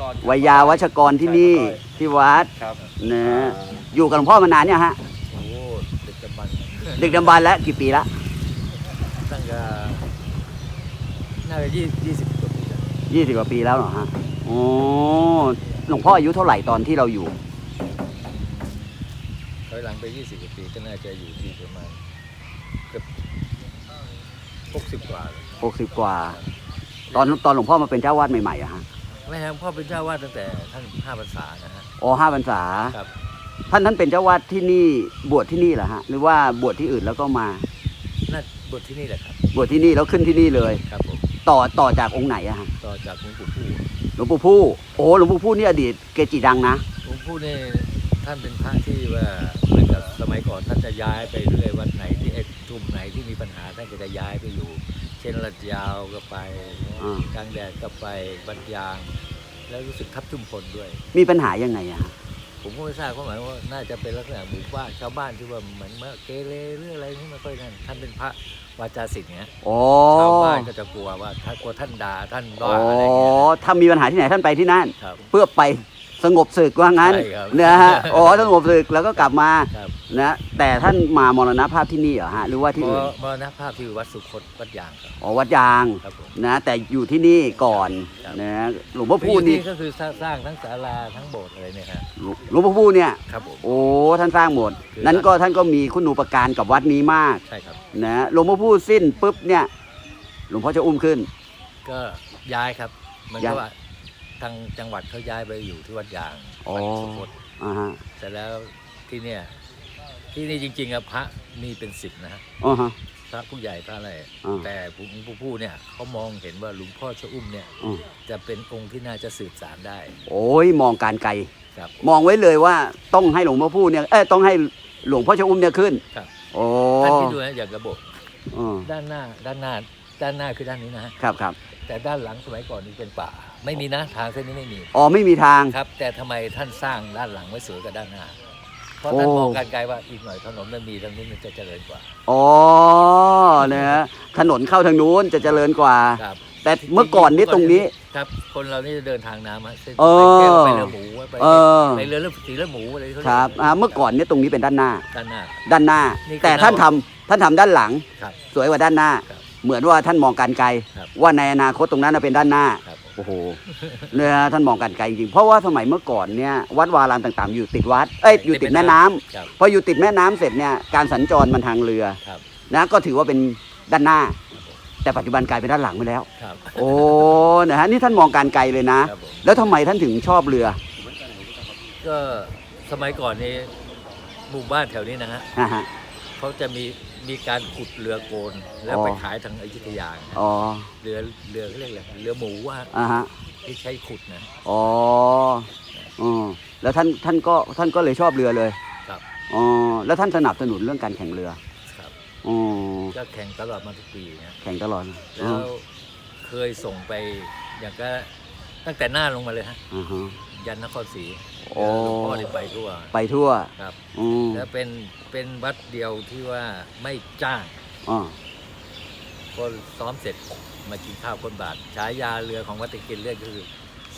กรวัยยาวัชกรที่นี่ที่วัดครับนะอยู่กับหลวงพ่อมานานเนี่ยฮะโอ้ดึกดำบรรพ์ดึกดำบรรพ์แล้วกี่ปีละตั้งแต่น่าจะยี่ยี่สิบกว่าปีแล้วยี่สิบกว่าปีแล้วเหรอฮะโอ้หลวงพ่ออายุเท่าไหร่ตอนที่เราอยู่ถอยหลังไปยี่สิบกว่าปีก็น่าจะอยู่ที่ประมาณเกือบหกสิบกว่าแล้วหกสิบกว่า ตอนตอนหลวงพ่อมาเป็นเจ้าวาดใหม่ๆอะฮะ ไม่ครับพ่อเป็นเจ้าวาดตั้งแต่ท่านห้าพรรษานะฮะ อ๋อห้าพรรษาครับ ท่านท่านเป็นเจ้าวาดที่นี่บวชที่นี่เหรอฮะหรือว่าบวชที่อื่นแล้วก็มาน่าบทที่นี่แหละครับ บวชที่นี่แล้วขึ้นที่นี่เลย ครับผมต่อต่อจากองค์ไหนอะฮะต่อจากหลวงปู่พู่หลวงปู่ผู้โอ้หลวงปู่ผู้นี่อดีตเกจิดังนะหลวงปู่นี่ท่านเป็นพระที่ว่าเหมือนกับสมัยก่อนท่านจะย้ายไปเรื่อยวัดไหนที่ไอ้ทุ่มไหนที่มีปัญหาท่านก็จะย้ายไปอยู่ เช่นลัดยาวก็ไปอ่า กลางแดดก็ไปบัดยาง แล้วรู้สึกทับจุมพลด้วย มีปัญหายังไงอะฮะผมก็ไม่ทราบเขาหมายว่าน่าจะเป็นลักษณะหมู่บ้านชาวบ้านที่ว่าเหมือนเมื่อเกเรเรื่องอะไรที่ไม่ค่อยนั่นท่านเป็นพระวาจาศิษย์เงี้ยโอ้ชาวบ้านก็จะกลัวว่าถ้ากลัวท่านด่าท่านอ๋ว่าออะไรเงี้ยถ้ามีปัญหาที่ไหนท่านไปที่นั่น ครับ เพื่อไป สงบศึกว่างั้นใช่ครับนะฮะอ๋อสงบศึกแล้วก็กลับมาครับ นะแต่ท่านมามรณภาพที่นี่เหรอฮะหรือว่าที่มอื่นมรณภาพที่วัดสุคตวัดยางครับอ๋อวัดยางครับผม นะแต่อยู่ที่นี่ก่อนครับ นะหลวงพ่อพูดนี่ก็คือสร้างสร้างทั้งศาลาทั้งโบสถ์อะไรเนี่ยครับหลวงพ่อพูดเนี่ย ครับผม โอ้ท่านสร้างหมด คือ นั้นก็ท่านก็มีคุณูปการกับวัดนี้มากใช่ครับ นะหลวงพ่อพูดสิ้นปุ๊บเนี่ยหลวงพ่อจะอุ้มขึ้น ก็ย้ายครับเหมันย้าก็ย ว่า ทางจังหวัดเขาย้ายไปอยู่ที่วัดยางอ๋อวัดสุคตอ่าฮะแต่แล้วที่เนี่ยที่นี่จริงๆอะพระมีเป็นสิบนะฮะอ๋อฮะ พระผู้ใหญ่พระอะไรอ่า แต่ผู้ผู้ผู้เนี่ยเขามองเห็นว่าหลวงพ่อชะอุ้มเนี่ย อืมจะเป็นองค์ที่น่าจะสืบสารได้โอ้ยมองการไกล ครับ มองไว้เลยว่าต้องให้หลวงพ่อพูดเนี่ยเอ้ยต้องให้หลวงพ่อจะอุ้มเนี่ยขึ้นครับ โอ้ท่านที่ดูนะอย่างระบบ อืมด้านหน้าด้านหน้า ด้านหน้าคือด้านนี้นะฮะครับครับแต่ด้านหลังสมัยก่อนนี่เป็นป่า ไม่มีนะทางเส้นนี้ไม่มีอ๋อไม่มีทาง ครับ แต่ทำไมท่านสร้างด้านหลังไว้สวยกว่าด้านหน้า เพราะท่านโอ้ มองการไกลว่าอีกหน่อยถนนมันมีทางนู้นมันจะเจริญกว่า อ๋อนะฮะถนนเข้าทางนู้นจะเจริญกว่า ครับแต่เมื่อก่อนนี้ตรงนี้ ครับ คนเรานี่จะเดินทางน้ำอะเส้นเออไปแก้วไปเรือหมูไปเออ ไปเรือเรือสีเรือหมูอะไรเขาคเยกรับอ่าเมื่อก่อนเนี่ยตรงนี้เป็นด้านหน้า ด้านหน้า ด้านหน้า นี่คือแต่ท่านทำท่านทำด้านหลัง ครับ สวยกว่าด้านหน้า ครับ เหมือนว่าท่านมองการไกล ครับว่าในอนาคตตรงนั้นนะเป็นด้านหน้าครับ โอ้โหเนี่ยท่านมองการไกลจริงๆเพราะว่าสมัยเมื่อก่อนเนี่ยวัดวารามต่างๆ อยู่ติดวัดเอ้ยอยู่ติดแม่น้ำครับ พออยู่ติดแม่น้ำเสร็จเนี่ยการสัญจรมันทางเรือครับ นะก็ถือว่าเป็นด้านหน้า แต่ปัจจุบันกลายเป็นด้านหลังไปแล้ว ครับ โอ้นะฮะนี่ท่านมองการไกลเลยนะ ครับผม แล้วทำไมท่านถึงชอบเรือก็สมัยก่อนนี้หมู่บ้านแถวนี้นะฮะ อ่าฮะ เขาจะมีมีการขุดเรือโกน แล้วอ๋อไปขายทางอยุธยาอ๋อเรือเรือเขาเรียกอะไรเรือหมูว่าอ่าฮะที่ใช้ขุดนะอ๋ออ๋อแล้วท่านท่านก็ท่านก็เลยชอบเรือเลยครับอ๋อแล้วท่านสนับสนุนเรื่องการแข่งเรือครับอ๋อก็แข่งตลอดมาทุกปีนะแข่งตลอดแล้วเคยส่งไปอย่างก็ตั้งแต่หน้าลงมาเลยฮะอ่าฮะ ยันนครศรีโอ้ หลวงพ่อได้ไปทั่วไปทั่วครับ อืมแล้วเป็นเป็นวัดเดียวที่ว่าไม่จ้างอ๋อก็ซ้อมเสร็จมากินข้าวคนบาทฉายาเรือของวัดตะเกียนเลือดก็คือ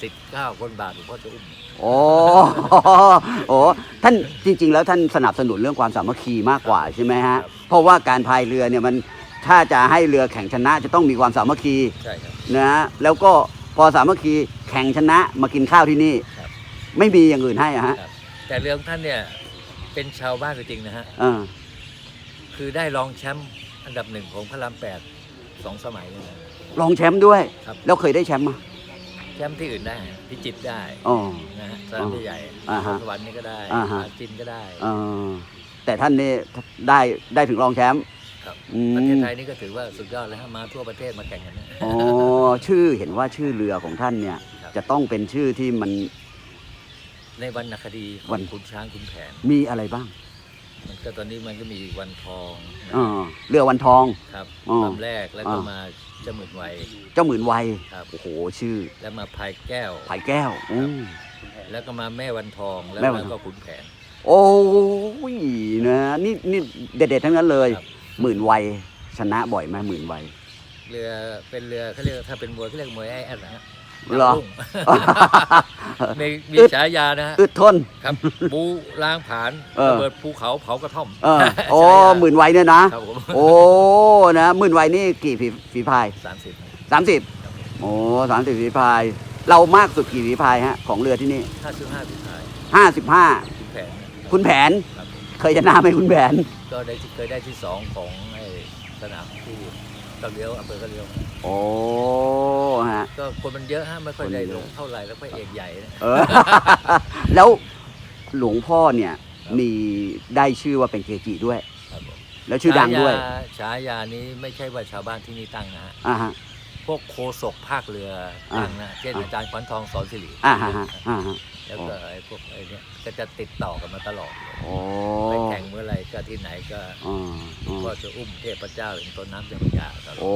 สิทธิ์ข้าวคนบาทหลวงพ่อจะอุ้ม โอ้โอ้ท่านจริง ๆ แล้วท่านสนับสนุนเรื่องความสามัคคีมากกว่าใช่ไหมฮะครับเพราะว่าการพายเรือเนี่ยมันถ้าจะให้เรือแข่งชนะจะต้องมีความสามัคคีใช่ครับนะฮะแล้วก็ พอสามัคคีแข่งชนะมากินข้าวที่นี่ ครับ ไม่มีอย่างอื่นให้อะฮะครับแต่เรือของท่านเนี่ยเป็นชาวบ้านก็จริงนะฮะอ่าคือได้รองแชมป์อันดับหนึ่งของพระรามแปดสองสมัยเลยนะ รองแชมป์ด้วย ครับ แล้วเคยได้แชมป์มาแชมป์ที่อื่นได้พิจิตรได้อ๋อ นะฮะสนามใหญ่อ่าฮะสวรรค์นี่ก็ได้อ่าฮะ ปราจินก็ได้ เออแต่ท่านนี่ได้ได้ถึงรองแชมป์ ครับอืม ประเทศไทยนี่ก็ถือว่าสุดยอดเลยฮะมาทั่วประเทศมาแข่งกันนะ อ๋อชื่อเห็นว่าชื่อเรือของท่านเนี่ย ครับ จะต้องเป็นชื่อที่มัน ในวรรณคดีขวัองนขุนช้างขุนแผน มีอะไรบ้างมันก็ตอนนี้มันก็มีวันทองนะอ๋อเรือวันทอง ครับอ๋อลำแรกแล้วก็อ่าม มาจมืดไวเจ้าหมื่นวัยครับ โอ้โหชื่อแล้วมาพายแก้วผายแก้วอืม แล้วก็มาแม่วันทองแล้วแม่วันทอง ก็ขุนแผน โอ้ยนะนี่นี่เด็ดๆทั้งนั้นเลย ครับ หมื่นวัยชนะบ่อยไหมหมื่นวัยเรือเป็นเรือเขาเรียกถ้าเป็นมวยเขาเรียกมวยไอแอดนะฮะเหรอรุ่งมีมีอึดฉายานะฮะอึดทนครับบูล้างผลาญเออระเบิดภูเขาเผากระท่อมเออโอ้ฉายาหมื่นไวเนี่ยนะครับผมโอ้นะหมื่นไวนี่กี่ฝีฝีพายสามสิบสามสิบโอ้สามสิบฝีพาย เรามากสุดกี่ฝีพายฮะของเรือที่นี่ห้าสิบห้าสิบท้ายห้าสิบห้าถึงแผนคุณแผนครับ เคยชนะไหมคุณแผนก็ได้ที่เคยได้ที่สองของไอ้สนามที่กระเลี้ยวอำเภอกระเลี้ยวโอ้ฮะ ก็คนมันเยอะฮะไม่ค่อยได้คนเยลอะงเท่าไหร่แล้วพระเอกใหญ่นะเออ แล้วหลวงพ่อเนี่ยมีได้ชื่อว่าเป็นเกจิด้วย ครับผมแล้วชื่อดังด้วยฉายาฉายานี้ไม่ใช่ว่าชาวบ้านที่นี่ตั้งนะฮะอ่าฮะ พวกโคศกภาคเรือตั้งนะเช่นอ่า อาจารย์ขวัญทองสอนสิริอ่าฮะฮะอ่าฮะ แล้วก็ไอ้พวกไอ้เนี้ยก็จะติดต่อกันมาตลอดเลยโอ้ไปแข่งเมื่อไหร่ก็ที่ไหนก็อ่าอ่าก็จะอุ้มเทพเจ้าแห่งต้นน้ำเจ้าพระยาตลอดโอ้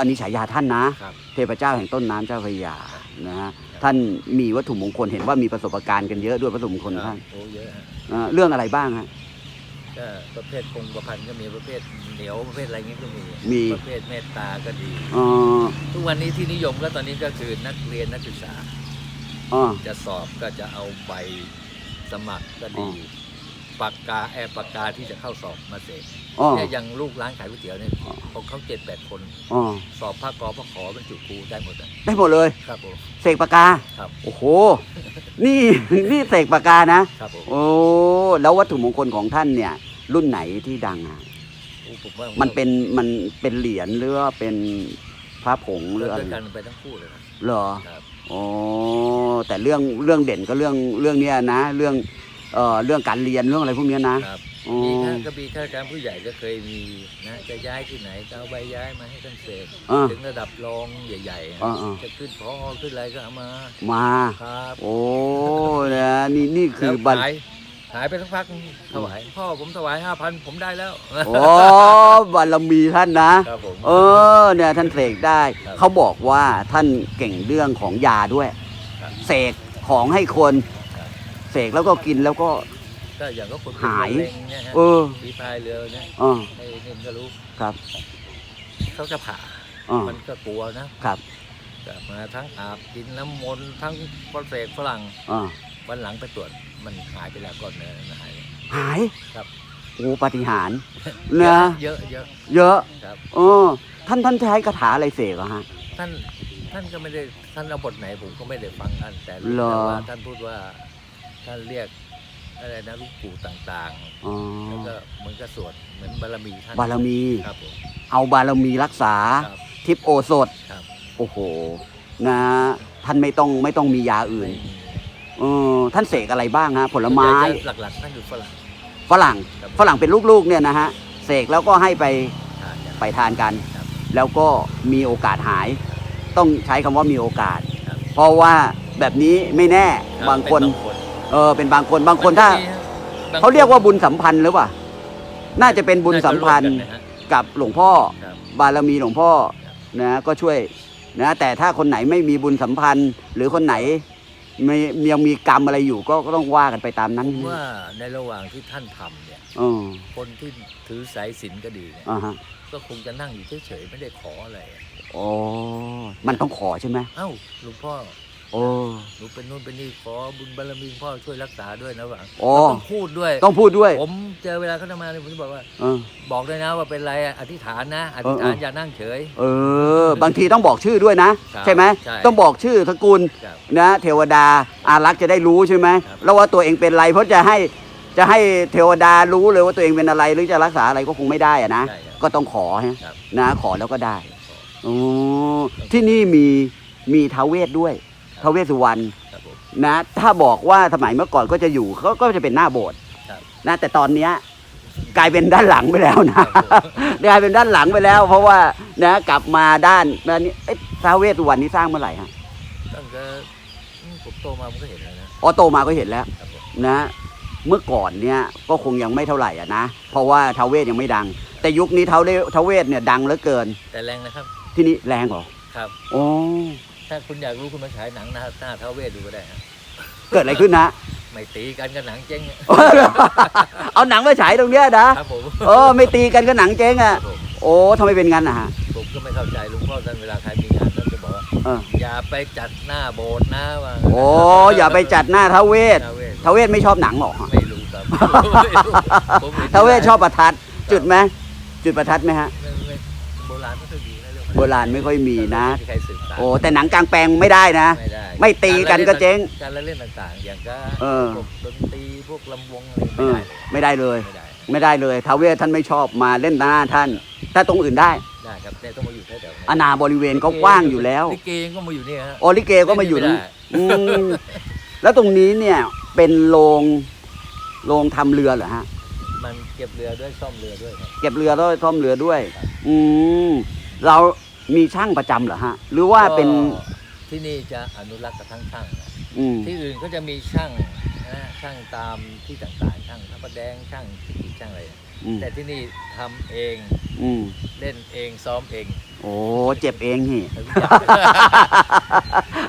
อันนี้ฉายาท่านนะ ครับเทพเจ้าแห่งต้นน้ำเจ้าพระยานะฮะท่านมีวัตถุมงคลเห็นว่ามีประสบการณ์กันเยอะด้วยวัตถุมงคลครัท่าบนโอ้เยอะฮะอ่าเรื่องอะไรบ้างฮะ ก็ประเภทคงกระพันก็มีประเภทเหนียวประเภทอะไรเงี้ยก็มีมี ประเภทเมตตาก็ดี อ๋อทุกวันนี้ที่นิยมก็ตอนนี้ก็คือนักเรียนนักศึกษา อ๋อ จะสอบก็จะเอาใบสมัครก็อ๋ดีอปากกาแอบปากกาที่จะเข้าสอบมาเสกอ๋อ เนี่ยอย่างลูกร้านขายก๋วยเตี๋ยวเนี่ยอ๋อ ของเขาเจ็ดแปดคน อ๋อ สอบภาคกอภาคขอบรรจุครูได้หมดอะได้หมดเลย ครับผม เสกปากกา ครับ โอ้โห นี่ นี่เสกปากกานะ ครับผมโอ้ แล้ววัตถุมงคลของท่านเนี่ย รุ่นไหนที่ดังอะ โอ้ผมว่ามันเป็น มันเป็นเหรียญหรือว่าเป็นพระผงหรืออะไรด้วยกันไปทั้งคู่เลยนะเหรอ ครับโอ้ แต่เรื่องเรื่องเด่นก็เรื่องเรื่องเนี้ยนะ เรื่องเอ่อเรื่องการเรียนเรื่องอะไรพวกเนี้ยนะครับโอ้มีข้าก็มีข้าราชการผู้ใหญ่ก็เคยมีนะจะย้ายที่ไหนก็เอาใบย้ายมาให้ท่านเสกอ่า ถึงระดับรองใหญ่ๆอะอ่าอ่า จะขึ้นพอขึ้นอะไรก็เอามามา ครับโอ้นะนี่นี่คืแล้อวบันหายหายไปสักพักถวายพ่อผมถวายห้าพันผมได้แล้วโอ้บารมีท่านนะ ครับผม เออเนี่ยท่านเสกได้ ครับ เขาบอกว่าท่านเก่งเรื่องของยาด้วยครับ เสกของให้คนครับเสกแล้วก็กินแล้วก็ ก็อย่างก็คนเป็นหายมะเร็งเนี่ยฮะเออฝีพายเรือเนี่ยอ๋อให้เนี่ยก็รู้ครับเขาจะผ่าอ๋อมันก็กลัวนะครับกลับมาทั้งอาบกินน้ำมนต์ทั้งฝรั่งเศสฝรั่งอ๋อวันหลังไปตรวจมันหายไปแล้วก่อนเนื้อมันหาย หายครับ โอ้ปาฏิหารย์นะเยอะเยอะเยอะ ครับ เออ ท่านท่านใช้คาถาอะไรเสกเหรอฮะ ท่าน ท่านก็ไม่ได้ท่านเอาบทไหนผมก็ไม่ได้ฟังท่านแต่รู้เหรอ แต่ว่าท่านพูดว่าท่านเรียกอะไรนะลูกปู่ต่างอ๋อ ๆแล้วก็เหมือนกับสวดเหมือนบารมีท่านบารมี ครับผมเอาบารมีรักษาครับทิพย์โอสถ ครับโอ้โห นะ ท่านไม่ต้องไม่ต้องมียาอื่นเออท่านเสกอะไรบ้างฮะผลไม้ หลักๆท่านอยู่ฝรั่งฝรั่ง ครับฝรั่งเป็นลูกๆเนี่ยนะฮะ เสกแล้วก็ให้ไปทานกันไปทานกัน ครับ แล้วก็มีโอกาสหาย ต้องใช้คำว่ามีโอกาส ครับ เพราะว่าแบบนี้ไม่แน่รับบางคนเป็นบางคนเออเป็นบางคนบางคนถ้ามัก็มีฮะบงเขาเรียกว่าบุญสัมพันธ์หรือเปล่าน่าจะเป็นบุญสัมพันธ์าจะร่วมกัะฮะ กับหลวงพ่อ ครับ บารมีหลวงพ่อครับนะก็ช่วยนะแต่ถ้าคนไหนไม่มีบุญสัมพันธ์ หรือคนไหนไม่ยังมีกรรมอะไรอยู่ก็ก็ต้องว่ากันไปตามนั้นผมว่าในระหว่างที่ท่านทำเนี่ย เออคนที่ถือสายศีลก็ดีเนี่ย อ่าฮะก็คงจะนั่งอยู่เฉยๆไม่ได้ขออะไรอ๋ อมันต้องขอใช่ไหมเอ้าหลวงพ่อโอ้ หนูเป็นนู่นเป็นนี่ขอบุญบารมีหลวงพ่อช่วยรักษาด้วยนะหวังโอ้ต้องพูดด้วย ต้องพูดด้วย ผมเจอเวลาเขาทำมาเนี่ยผมจะบอกว่า เออ บอกด้วยนะว่าเป็นไรอะอธิษฐานนะ อธิษฐานเออเออ อย่านั่งเฉย เออ บางทีต้องบอกชื่อด้วยนะ ครับใช่ไหมใช่ ต้องบอกชื่อสกุลครับ นะเทวดาอารักษ์จะได้รู้ใช่ไหมครับ แล้วว่าตัวเองเป็นอะไรเพราะจะให้จะให้เทวดารู้เลยว่าตัวเองเป็นอะไรหรือจะรักษาอะไรก็คงไม่ได้อะนะ ใช่ครับ ก็ต้องขอฮะครับ นะขอแล้วก็ได้ อ๋อที่นี่มีมีท้าวเวทด้วยท้าวเวสสุวรรณครับผม นะ ถ้าบอกว่าสมัยเมื่อก่อนก็จะอยู่เขาก็จะเป็นหน้าโบสถ์ครับ นะแต่ตอนเนี้ยกลายเป็นด้านหลังไปแล้วนะครับผมกลายเป็นด้านหลังไปแล้ว เพราะว่านะกลับมาด้านนะนี่เอ๊ะท้าวเวสสุวรรณนี่สร้างเมื่อไหร่ฮะตั้งแต่อืมผมโตมาผมก็เห็นแล้วนะอ๋อโตมาก็เห็นแล้ว ครับผมนะเมื่อก่อนเนี่ยก็คงยังไม่เท่าไหร่อะนะเพราะว่าท้าวเวสยังไม่ดัง แต่ยุคนี้ท้าวเวสท้าวเวสเนี่ยดังเหลือเกิน แต่แรงนะครับ ที่นี่แรงเหรอครับโอ้ถ้าคุณอยากรู้คุณมาฉายหนังหน้าหน้าท้าวเวสดูก็ได้ฮะเกิดอะไรขึ้นนะไม่ตีกันกับหนังเจ๊งอะเอาหนังมาฉายตรงเนี้ยนะครับผมเออไม่ตีกันก็หนังเจ๊งคอะรับผมโอ้ทำไมเป็นงั้นนะฮะ ผมก็ไม่เข้าใจหลุงพ่อท่านเวลาใครมีงานท่านจะบอกว่าเออ อย่าไปจัดหน้าโบสถ์นะว่าโอ้อย่าไปจัดหน้าท้าวเวสท้าวเวสท้าวเวสไม่ชอบหนังหรอกไม่รู้ครับไม่รู้ผมห็นท้าวเวสชอบประทัด จุดไหมจุดประทัดไหมฮะ โบราณไม่ค่อยมีนะ ไม่มีใครสืบสานโอ้แต่หนังกลางแปลงไม่ได้นะ ไม่ได้ไม่ตีกันก็เจ๊งการละเล่นต่างๆ อย่างก็เออ พวกดนตรีพวกลำวงอะไรเออไม่ได้เลยไม่ได้เลย ไม่ได้ไม่ได้เลยท้าวเวสท่านไม่ชอบมาเล่นหน้าท่าน ถ้าตรงอื่นได้ ได้ครับแต่ต้องมาอยู่แถวๆนี้อาณาบริเวณก็กว้างอยู่แล้วลิเกก็มาอยู่นี่ฮะ โอลิเกก็มาอยู่ไม่นี่ได้อืมแล้วตรงนี้เนี่ยเป็นโรงโรงทำเรือเหรอฮะ มันเก็บเรือด้วยซ่อมเรือด้วยครับ เก็บเรือแล้วซ่อมเรือด้วย อืม เรามีช่างประจำเหรอฮะ หรือว่าเป็นก็ที่นี่จะอนุรักษ์กับทั้งช่างนะอืม ที่อื่นก็จะมีช่างนะช่างตามที่ต่างๆช่างพระประแดงช่างขีดช่างอะไร อืม แต่ที่นี่ทำเองอืม เล่นเองซ้อมเองโอ้เจ็บเองนี่ทุกอย่าง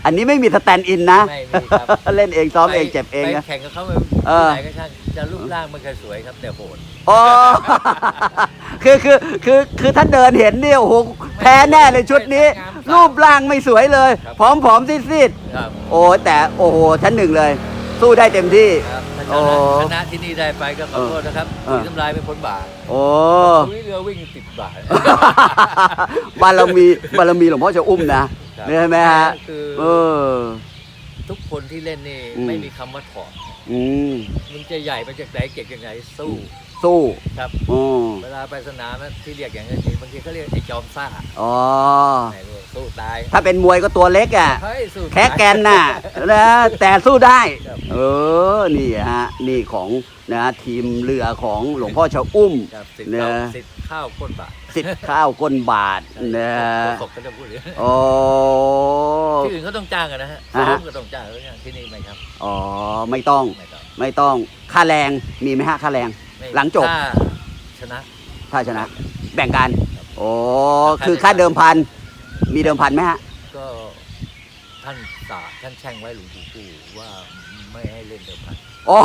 อันนี้ไม่มีสแตนด์อินนะ ไม่มีครับ เล่นเองซ้อมเองเจ็บเองไปนะ แข่งกับเขาไปเออที่ไหนก็ช่างจะรูปร่างไม่เคยสวยครับแต่โหด โอ้คือคือคือคือท่านเดินเห็นเนี่ยโอ้โหแพ้แน่เลยชุดนี้ รูปร่างไม่สวยเลยผอมผอมๆซีดครับๆโอ้แต่โอ้โหชั้นหนึ่งเลย สู้ได้เต็มที่ ครับถ้าโอ้ชนะชนะที่นี่ได้ไปก็ขอโทษนะครับเออ สีน้ำลายเป็นคนบาปโอ้คุยเรือวิ่งติดบาท บารมีบารมีหลวงพ่อจะอุ้มนะใช่ไหมฮะคือเออ ทุกคนที่เล่นนี่อืม ไม่มีคำว่าถอดอืมมึงจะใหญ่มาจากไหนเก่งจากไหนสู้ สู้ครับอ๋อเวลาไปสนามนะที่เรียกอย่างนี้บางทีเขาเรียกไอ้จอมซ่าอ๋อไหนรู้สู้ตายถ้าเป็นมวยก็ตัวเล็กอะเฮ้ยสู้ตายแค่แกนน่ะนะแต่สู้ได้ครับเออนี่ฮะนี่ของนะทีมเรือของหลวงพ่อชะอุ้มครับสิทธิ์เนข้าวอะสิทธิ์ข้าวก้นบาทสิทธิ์ข้าวก้นบาทนะศกก็จะพูดอย่างนี้โอ้ที่อื่นเขาต้องจ้างกันนะฮะอ่าซ้ฮะอมก็ต้องจ้างแล้วอย่างที่นี่ไหมครับอ๋อไม่ต้องไม่ต้องไม่ต้องค่าแรงมีไหมฮะค่าแรงไม่ หลังจบ ถ้าชนะถ้าชนะ แบ่งกันโอ้คือค่าเดิมพัน มีเดิมพันไหมฮะ ก็ท่านสาท่านแช่งไว้หลวงปู่ปู่ว่าไม่ให้เล่นเดิมพันโอ้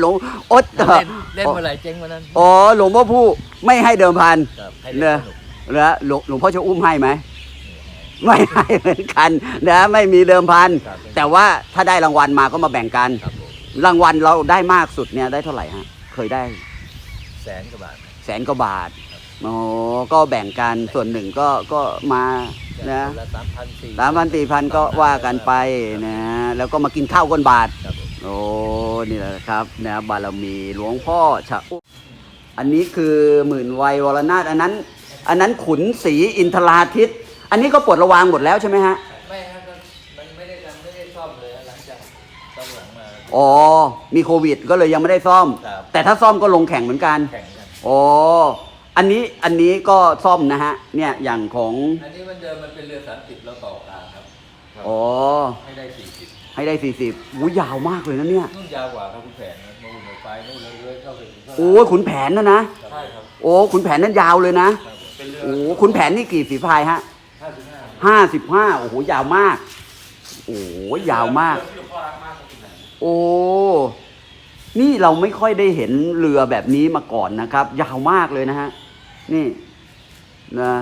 หลวงโอ๊ตถ้าเล่นเล่นเมื่อไหร่เจ๊งวันนั้นอ๋อหลวงพ่อผู้ไม่ให้เดิมพันครับให้เนเล่นอะสนุกแล้วหลวงหลวงพ่อจะอุ้มให้ไหม ไม่ให้เหมือนกันนะไม่มีเดิมพัน ครับแต่ว่าถ้าได้รางวัลมาก็มาแบ่งกัน ครับผมรางวัลเราได้มากสุดเนี่ยได้เท่าไหร่ฮะ เคยได้ แสนกว่าบาท แสนกว่าบาทอ๋อก็แบ่งกันส่วนหนึ่งก็ก็มานะละสามพันสี่สามพันสี่พันก็ว่ากันไปนะแล้วก็มากินข้าวก้นบาทครับผมโอ้นี่แหละครับนะบารมีหลวงพ่อชะอุ้มอันนี้คือหมื่นวัยวรนาถอันนั้น อันนั้นขุนศรีอินทราทิตอันนี้ก็ปลดระวางหมดแล้วใช่ไหมฮะ อ๋อ มีโควิดก็เลยยังไม่ได้ซ่อม ครับ แต่ถ้าซ่อมก็ลงแข่งเหมือนกัน แข่งกัน อ๋อ อันนี้อันนี้ก็ซ่อมนะฮะ เนี่ยอย่างของ อันนี้มันเดิมมันเป็นเรือสามสิบแล้วต่อกลางครับครับอ๋อ ให้ได้สี่สิบให้ได้สี่สิบหูยาวมากเลยนะเนี่ย นุ่นยาวกว่าครับคุณแผนนะนู่นไปนู่นเลยเลื้อยเข้าไปถึงข้างหลังโอ้ยขุนแผนนะนะ ใช่ครับโอ้ขุนแผนนั้นยาวเลยนะ ครับผมเป็นเรือโอ้ขุนแผนนี่กี่ฝีพายฮะห้าสิบห้าห้าสิบห้าโอ้โหยาวมาก โอ้โหยาวมาก ที่หลวงพ่อรักมากครับคุณแผน โอ้ นี่เราไม่ค่อยได้เห็นเรือแบบนี้มาก่อนนะครับ ยาวมากเลยนะฮะ นี่นะ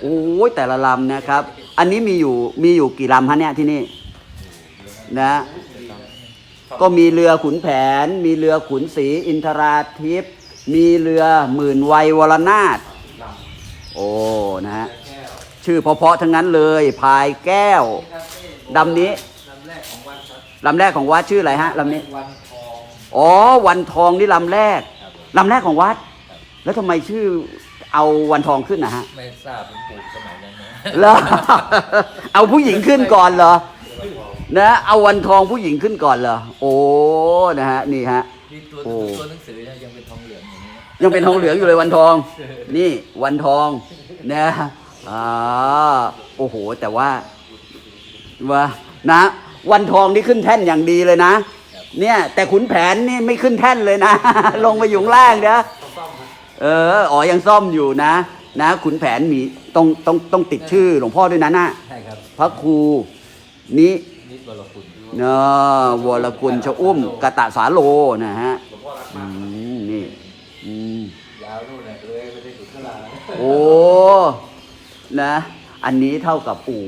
โอ้ยแต่ละลำนะครับ อันนี้มีอยู่มีอยู่กี่ลำฮะเนี่ยที่นี่ นะ ก็มีเรือขุนแผน มีเรือขุนศรีอินทราทิพย์มีเรือหมื่นวัยวรนาถโอ้นะฮะชื่อเพาะๆทั้งนั้นเลยพายแก้วลำนี้ลำแรกของ ลำแรกของวัดชื่ออะไรฮะลำนี้ วันทองอ๋อ วันทองนี่ลำแรกครับผมลำแรกของวัด แล้วทำไมชื่อเอาวันทองขึ้นนะฮะไม่ทราบเป็นปู่สมัยนั้นนะเหรอเอาผู้หญิงขึ้นก่อนเหรอ นะ เอาวันทองผู้หญิงขึ้นก่อนเหรอ โอ้ นะฮะ นี่ฮะนี่ตัวโอ้ ตัวหนังสือเนี่ยยังเป็นทองเหลืองอย่างนี้นะยังเป็นทองเหลืองอยู่เลยวันทอง นี่วันทองนะอ่าโอ้โห แต่ว่าว่านะ วันทองนี่ขึ้นแท่นอย่างดีเลยนะ เนี่ย แต่ขุนแผนนี่ไม่ขึ้นแท่นเลยนะ ลงมาอยู่ข้างล่างนะเอออ๋อยังซ่อมอยู่นะ นะขุนแผนมีต้องต้องต้องติดชื่อหลวงพ่อด้วยนะน่ะใช่ครับพระครูนินิดวรคุณเนอะวรกุลชะอุ้มกตะสาโลนะฮะอืมนี่อืมยาวนู่นน่ะเลยไม่ได้สุดเท่าไหร่โอ้นะ อันนี้เท่ากับอู่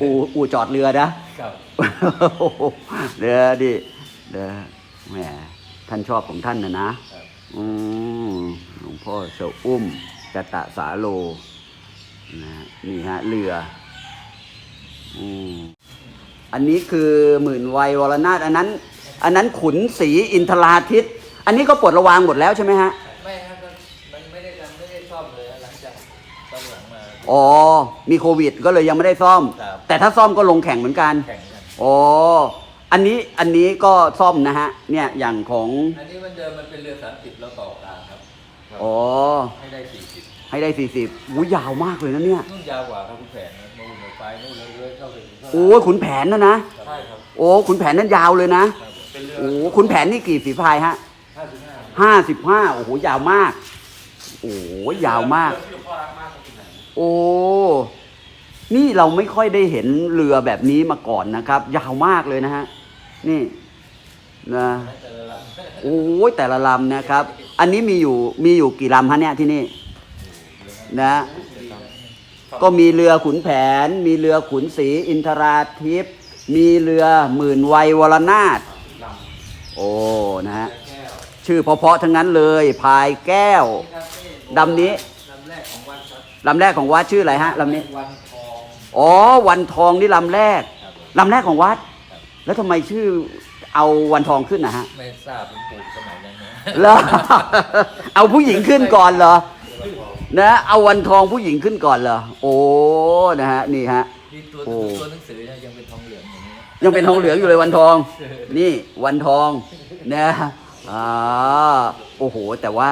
อู่อู่จอดเรือนะ ครับ เดี๋ยวดิเดี๋ยวแหมท่านชอบของท่านนะนะ ครับ อืมหลวงพ่อเสาอุ้มกตะสาโลนะฮะนี่ฮะเรืออืมอันนี้คือหมื่นวัยวรนาถอันนั้น อันนั้นขุนศรีอินทราทิต อันนี้ก็ปลดระวางหมดแล้วใช่ไหมฮะ อ๋อ มีโควิดก็เลยยังไม่ได้ซ่อม ครับ แต่ถ้าซ่อมก็ลงแข่งเหมือนกัน แข่งกัน อ๋อ อันนี้อันนี้ก็ซ่อมนะฮะ เนี่ยอย่างของ อันนี้มันเดิมมันเป็นเรือสามสิบแล้วต่อกลางครับ อ๋อ ให้ได้สี่สิบให้ได้สี่สิบอู้ยาวมากเลยนะเนี่ย นุ่นยาวกว่าครับคุณแผนนะนู่นไปนู่นเลยเลื้อยเข้าไปถึงข้างหลังโอ้ยขุนแผนนะนะ ใช่ครับโอ้ขุนแผนนั้นยาวเลยนะ ครับเป็นเรือโอ้ขุนแผนนี่กี่ฝีพายฮะห้าสิบห้าห้าสิบห้าโอ้โหยาวมาก โอ้ยยาวมากที่หลวงพ่อรั โอ้ นี่เราไม่ค่อยได้เห็นเรือแบบนี้มาก่อนนะครับ ยาวมากเลยนะฮะ นี่นะโอ้ยแต่ละลำนะครับ อันนี้มีอยู่มีอยู่กี่ลำฮะเนี่ยที่นี่ นะ ก็มีเรือขุนแผน มีเรือขุนศรีอินทราทิพย์มีเรือหมื่นวัยวรนาถโอ้นะฮะชื่อเพาะๆทั้งนั้นเลย พายแก้วดำนี้ ลำแรกของวัดชื่ออะไรฮะลำนี้ วันทองอ๋อ วันทองนี่ลำแรกครับผมลำแรกของวัด แล้วทำไมชื่อเอาวันทองขึ้นนะฮะไม่ทราบเป็นปู่สมัยนั้นนะเหรอเอาผู้หญิงขึ้นก่อนเหรอ นะ เอาวันทองผู้หญิงขึ้นก่อนเหรอ โอ้ นะฮะ นี่ฮะ นี่ตัวโอ้ ตัวหนังสือเนี่ยยังเป็นทองเหลืองอย่างนี้นะยังเป็นทองเหลืองอยู่เลยวันทอง นี่วันทองนะอ่าโอ้โห แต่ว่า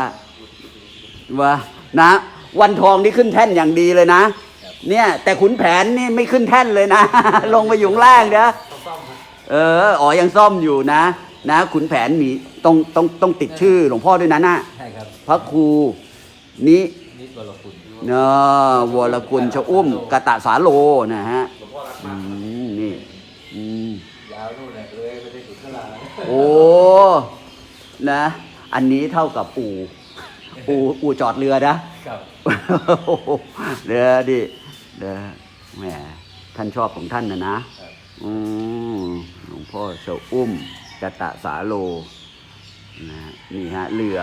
ว่านะ วันทองนี่ขึ้นแท่นอย่างดีเลยนะ เนี่ย แต่ขุนแผนนี่ไม่ขึ้นแท่นเลยนะ ลงไปอยู่ข้างล่างนะเอออ๋อยังซ่อมอยู่นะ นะขุนแผนมีต้องต้องต้องติดชื่อหลวงพ่อด้วยนะน่ะใช่ครับพระครูนินิดวรคุณเนอะวรกุลชะอุ้มกตะสาโลนะฮะอืมนี่อืมยาวนู่นเลยเลยไม่ได้ถึงขลาโอ้นะ อันนี้เท่ากับอู่อู่อู่จอดเรือนะครับ เดี๋ยวดิเดี๋ยวแหมท่านชอบของท่านนะนะครับอืมหลวงพ่อเสาอุ้มกตะสาโลนะนี่ฮะเรือ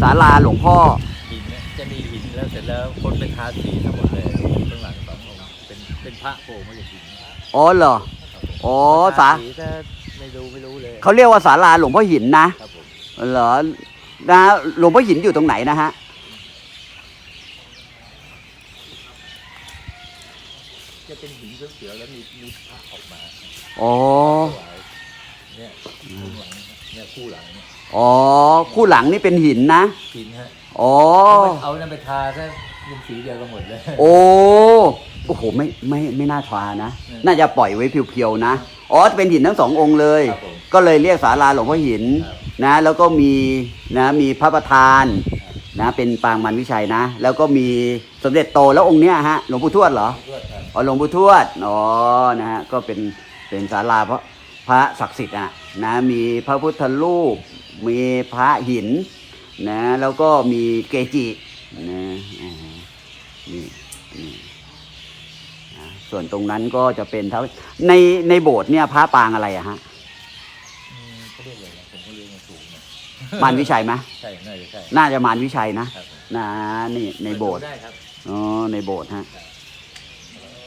ศาลาหลวงพ่อหินเนี่ยจะมีหินแล้วเสร็จแล้วคนเป็นทาสีทั้งหมดเลยข้างหลังสององค์เป็นเป็นพระโผล่มาจากหินอ๋อเหรออ๋อสา ทสีถ้าไม่รู้ไม่รู้เลย เขาเรียกว่าศาลาหลวงพ่อหินนะครับผม เหรอ นะหลวงพ่อหินอยู่ตรงไหนนะฮะจะเป็นหินเขียวๆแล้วมีมีพระออกมาอ๋อถวายเนี่ยคู่หลังเนี่ยคู่หลังเนี่ยอ๋อคู่หลังนี่เป็นหินนะหินฮะอ๋อเอานั่นไปทาซะเป็นสีเดียวกันหมดเลยโอ้โอ้โหไม่ไม่ไม่น่าทานะอืมน่าจะปล่อยไว้เพียวๆนะอ๋อเป็นหินทั้งสององค์เลยครับผมก็เลยเรียกศาลาหลวงพ่อหินครับ นะแล้วก็มีนะมีพระประธานนะเป็นปางมันวิชัยนะ แล้วก็มีสมเด็จโตแล้วองค์เนี้ยฮะหลวงปู่ทวดเหรอทวดครับอ๋อหลวงปู่ทวดอ๋อนะฮะก็เป็นเป็นศาลาพระพระศักดิ์สิทธิ์อะนะมีพระพุทธรูปมีพระหินนะแล้วก็มีเกจินะอ่านี่นี่นะส่วนตรงนั้นก็จะเป็นเท่าในในโบสถ์เนี่ยพระปางอะไรอะฮะ มารวิชัยไหมใช่น่าจะใช่น่าจะมารวิชัยนะครับผมนะนี่ในโบสถ์ได้ครับอ๋อในโบสถ์ฮะ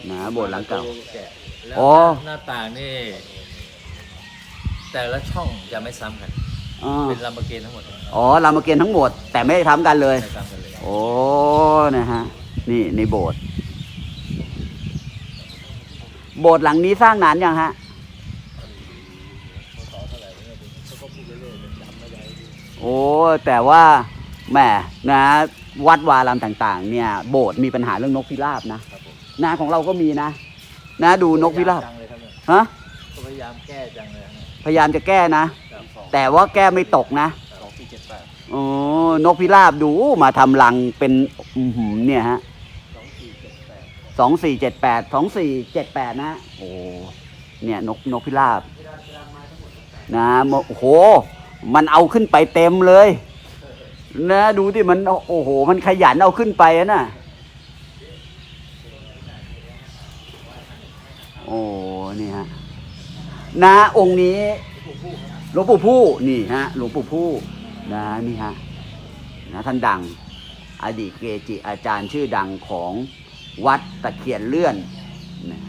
นะโบสถ์หลังเก่าแกะแล้วอ๋อหน้าต่างนี่ แต่ละช่องจะไม่ซ้ำกัน อ๋อเป็นลำบากเกนทั้งหมดนะอ๋อรามเกียรติ์ทั้งหมด แต่ไม่ได้ทำกันเลย ไม่ซ้ำกันเลย โอ้นะฮะ นี่ในโบสถ์โบสถ์หลังนี้สร้างนานยังฮะ ต่อเท่าไหร่เนี่ยเขาก็พูดเรื่อยๆจำไม่ได้ โอ้แต่ว่าแหมนะวัดวารามต่างๆ เนี่ยโบสถ์มีปัญหาเรื่องนกพิราบนะครับผมนะของเราก็มีนะนะดูนกพิราบจังเลยครับเนี่ยฮะก็พยายามแก้จังเลยนะพยายามจะแก้นะครับสองแต่ว่าแก้ไม่ตกนะสองสี่เจ็ดแปดโอ้นกพิราบดูมาทำรังเป็นอือหือเนี่ยฮะสองสี่เจ็ดแปดสองสี่เจ็ดแปดสองสี่เจ็ดแปดนะโอ้เนี่ยนกนกพิราบนะมโอ้โห มันเอาขึ้นไปเต็มเลย นะดูที่มันโอ้โห มันขยันเอาขึ้นไปนะโอ้นี่ฮะนะองค์นี้หลวงปู่ผู้นี่ฮะหลวงปู่ผู้นะนี่ฮะนะท่านดัง อดีตเกจิอาจารย์ชื่อดังของวัดตะเคียนเลื่อนนะ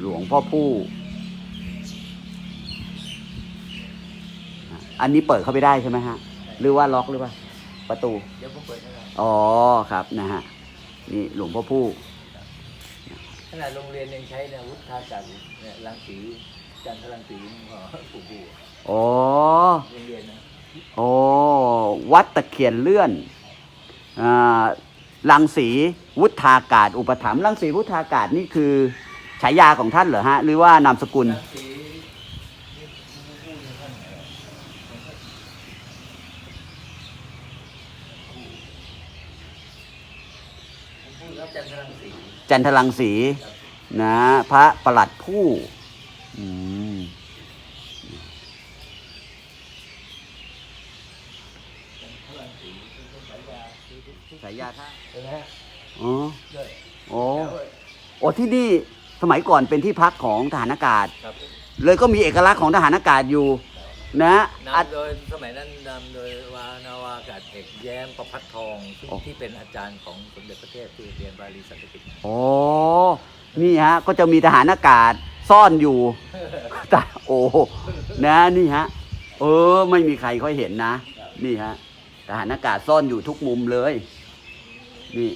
หลวงพ่อผู้ อันนี้เปิดเข้าไปได้ใช่ไหมฮะ หรือว่าล็อกหรือเปล่า ประตู เดี๋ยวผมเปิดให้เราอ๋อครับนะฮะนี่หลวงพ่อผู้ ขนาดโรงเรียนยังใช้เนี่ยวุฒิการเนี่ยรังสีจันทรังสีของปู่ปู่อ๋อโรงเรียนนะโอ้วัดตะเคียนเลื่อนอ่าลังสีวุฒากาศ อุปถัมภ์ลังสีวุฒากาศนี่คือฉายาของท่านเหรอฮะ หรือว่านามสกุล รังสีนี่ปู่ปู่เนี่ยท่านเอ่อปู่ปู่รับจันทรังสี จันทรังสีนะ พระประหลัดผู้อืมจันทรังสีเป็นฉายาที่ทุกทุกฉายาท่านเห็นไหมฮะอ๋อด้วยโอ้แล้วด้วยโอ้ที่นี่สมัยก่อนเป็นที่พักของทหารอากาศครับเลยก็มีเอกลักษณ์ของทหารอากาศอยู่ นะอัด นำโดยสมัยนั้นนำโดยวานาวากาศเอกแย้มประพัดทองซึ่งโอ้ ที่เป็นอาจารย์ของสมเด็จพระเทพที่เรียนบาลีสันสกฤตโอ้นี่ฮะ ก็จะมีทหารอากาศซ่อนอยู่แต่โอ้นะนี่ฮะ เออ ไม่มีใครค่อยเห็นนะ นี่ฮะ ทหารอากาศซ่อนอยู่ทุกมุมเลย นี่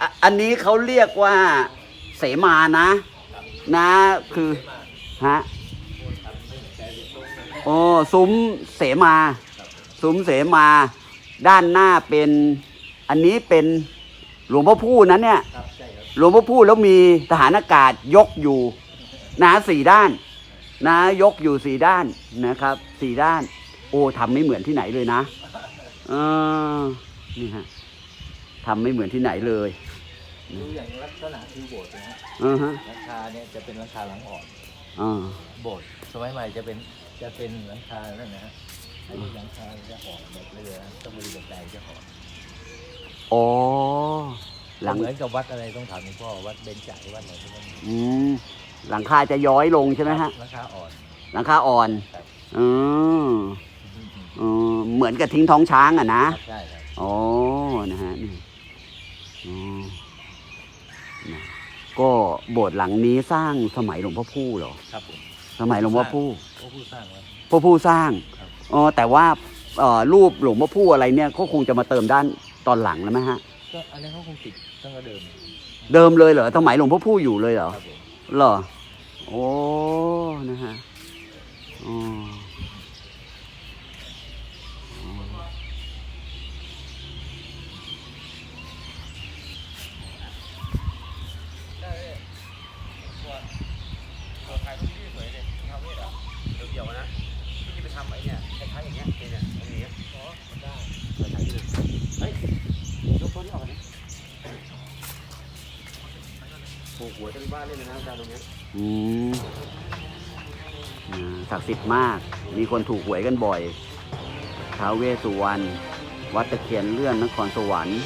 อะอันนี้เขาเรียกว่าเสมานะ นะคือ ฮะ โอ้ซุ้มเสมาซุ้มเสมา ด้านหน้าเป็นอันนี้เป็นหลวงพ่อพูนั้นเนี่ย ครับใช่ครับหลวงพ่อพูดแล้วมีทหารอากาศยกอยู่นะสี่ด้านนะยกอยู่สี่ด้านนะครับสี่ด้าน โอ้ทำไม่เหมือนที่ไหนเลยนะเออนี่ฮะทำไม่เหมือนที่ไหนเลยดูอย่างลักษณะคือโบสถ์นะฮะอือฮะหลังคาเนี่ยจะเป็นหลังคาหลังอ่อน อ่าโบสถ์สมัยใหม่จะเป็น จะเป็นหลังคานั่นนะฮะอันนี้หลังคาจะอ่อนแบบเรือต้องมีแบบใดจะอ่อนอ๋อ หลังเหมือนกับวัดอะไรต้องถามหลวงพ่อวัดเบญจหรือวัดอะไรที่มันอืมหลังคาจะย้อยลงใช่ไหมฮะ หลังคาอ่อน หลังคาอ่อนครับ อืมอืมเหมือนกับทิ้งท้องช้างอะนะครับใช่ครับอ๋อ นะฮะนี่อ๋อนะก็โบสถ์หลังนี้สร้างสมัยหลวงพ่อพู่เหรอ ครับผม สมัยหลวงพ่อพู่พระผู้สร้างไว้ พ่อพู่สร้างครับ อ๋อแต่ว่าเอ่อรูปหลวงพ่อพู่อะไรเนี่ยก็คงจะมาเติมด้านตอนหลังแล้วไหมฮะ ก็อันนั้นเขาคงติดตั้งแต่เดิมเดิมเลยเหรอสมัยหลวงพ่อพู่อยู่เลยเหรอ ครับผม เหรอ โอ้ นะฮะ อ๋ออ๋อ ถ่ายรูปที่สวยเลยทำนี่เหรอเกี่ยวๆนะที่ไปทำไอ้เนี่ยคล้ายๆอย่างเงี้ยเนี่ยตรงนี้อ๋อได้ถ่ายรูปเฮ้ยยกตัวนี้ออกนะ โอ้โหหัวจะมีบ้านเล่นเลยนะอาจารย์ตรงนี้อืมอ่าศักดิ์สิทธิ์มาก มีคนถูกหวยกันบ่อยท้าวเวสสุวรรณวัดตะเคียนเลื่อนนครสวรรค์